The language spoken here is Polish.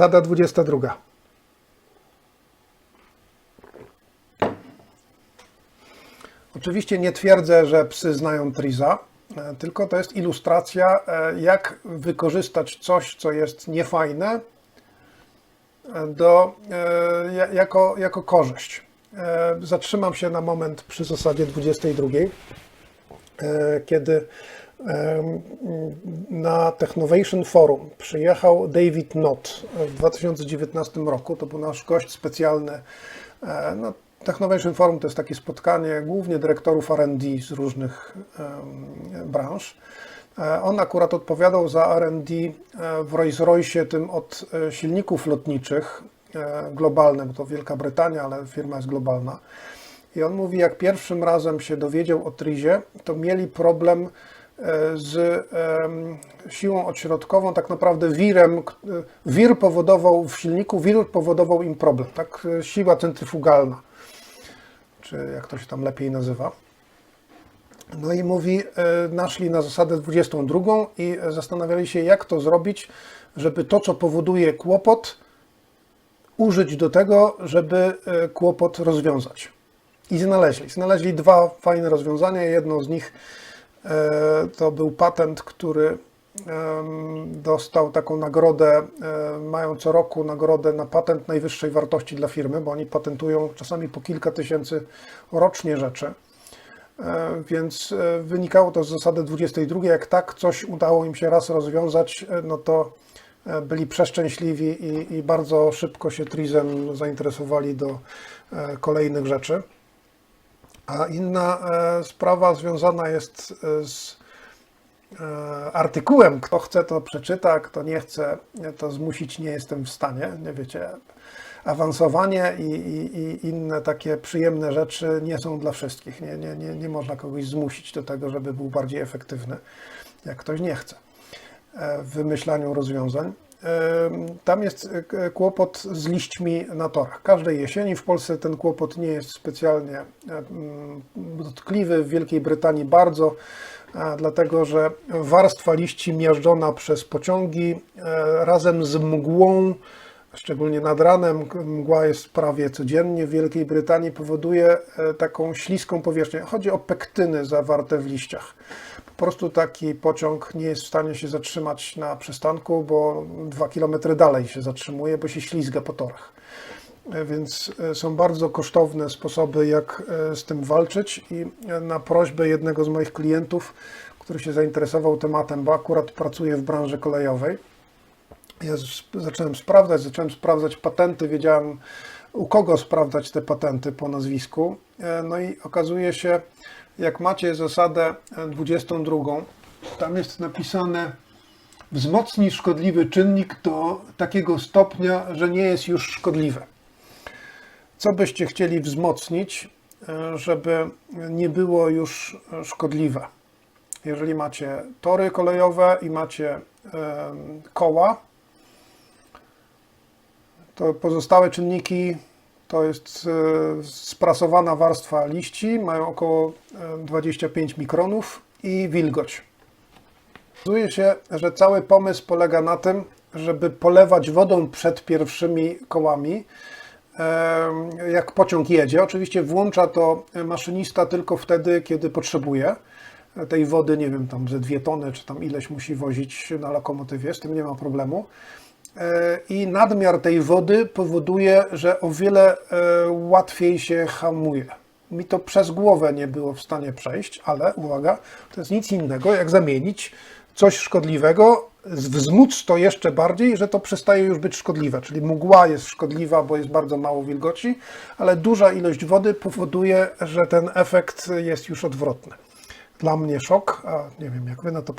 Zasada 22. Oczywiście nie twierdzę, że psy znają Triza, e, tylko to jest ilustracja, e, jak wykorzystać coś, co jest niefajne, e, do, ja- jako, jako korzyść. Zatrzymam się na moment przy zasadzie 22, e, kiedy na Technovation Forum przyjechał David Knott w 2019 roku. To był nasz gość specjalny. E, No, Technovation Forum to jest takie spotkanie głównie dyrektorów R&D z różnych branż. E, On akurat odpowiadał za R&D e, w Rolls-Royce, tym od silników lotniczych globalnym, bo to Wielka Brytania, ale firma jest globalna. I on mówi, jak pierwszym razem się dowiedział o Trizie, to mieli problem z siłą odśrodkową, tak naprawdę wirem. Wir powodował w silniku, wir powodował im problem, tak? Siła centryfugalna, czy jak to się tam lepiej nazywa. No i mówi, e, naszli na zasadę 22 i zastanawiali się, jak to zrobić, żeby to, co powoduje kłopot, użyć do tego, żeby e, kłopot rozwiązać. I znaleźli. Znaleźli dwa fajne rozwiązania. Jedno z nich to był patent, który dostał taką nagrodę, e, mają co roku nagrodę na patent najwyższej wartości dla firmy, bo oni patentują czasami po kilka tysięcy rocznie rzeczy. E, Więc e, wynikało to z zasady 22. Jak tak coś udało im się raz rozwiązać, e, no to e, byli przeszczęśliwi i, i bardzo szybko się Trizem zainteresowali do e, kolejnych rzeczy. A inna e, sprawa związana jest e, z e, artykułem. Kto chce, to przeczyta, kto nie chce, to zmusić nie jestem w stanie. Nie wiecie, awansowanie i, i, i inne takie przyjemne rzeczy nie są dla wszystkich. Nie, nie, nie, nie można kogoś zmusić do tego, żeby był bardziej efektywny, jak ktoś nie chce w wymyślaniu rozwiązań. Tam jest e, kłopot z liśćmi na torach. Każdej jesieni w Polsce ten kłopot nie jest specjalnie e, mm, dotkliwy, w Wielkiej Brytanii bardzo, dlatego że warstwa liści miażdżona przez pociągi e, razem z mgłą, szczególnie nad ranem, mgła jest prawie codziennie w Wielkiej Brytanii, powoduje e, taką śliską powierzchnię. Chodzi o pektyny zawarte w liściach. Po prostu taki pociąg nie jest w stanie się zatrzymać na przystanku, bo dwa kilometry dalej się zatrzymuje, bo się ślizga po torach. E, Więc e, są bardzo kosztowne sposoby, jak z tym walczyć i na prośbę jednego z moich klientów, który się zainteresował tematem, bo akurat pracuje w branży kolejowej, ja zacząłem sprawdzać, zacząłem sprawdzać patenty, wiedziałem u kogo sprawdzać te patenty po nazwisku. E, No i okazuje się, jak macie zasadę e, 22, tam jest napisane wzmocni szkodliwy czynnik do takiego stopnia, że nie jest już szkodliwe. Co byście chcieli wzmocnić, e, żeby nie było już szkodliwe? Jeżeli macie tory kolejowe i macie koła, to pozostałe czynniki to jest e, sprasowana warstwa liści, mają około e, 25 mikronów i wilgoć. Okazuje się, że cały pomysł polega na tym, żeby polewać wodą przed pierwszymi kołami, em, jak pociąg jedzie. Oczywiście włącza to maszynista tylko wtedy, kiedy potrzebuje tej wody, nie wiem, tam ze dwie tony, czy tam ileś musi wozić na lokomotywie, z tym nie ma problemu. E, I nadmiar tej wody powoduje, że o wiele e, łatwiej się hamuje. Mi to przez głowę nie było w stanie przejść, ale uwaga, to jest nic innego, jak zamienić coś szkodliwego, wzmóc to jeszcze bardziej, że to przestaje już być szkodliwe. Czyli mgła jest szkodliwa, bo jest bardzo mało wilgoci, ale duża ilość wody powoduje, że ten efekt jest już odwrotny. Dla mnie szok, a nie wiem jak wy na to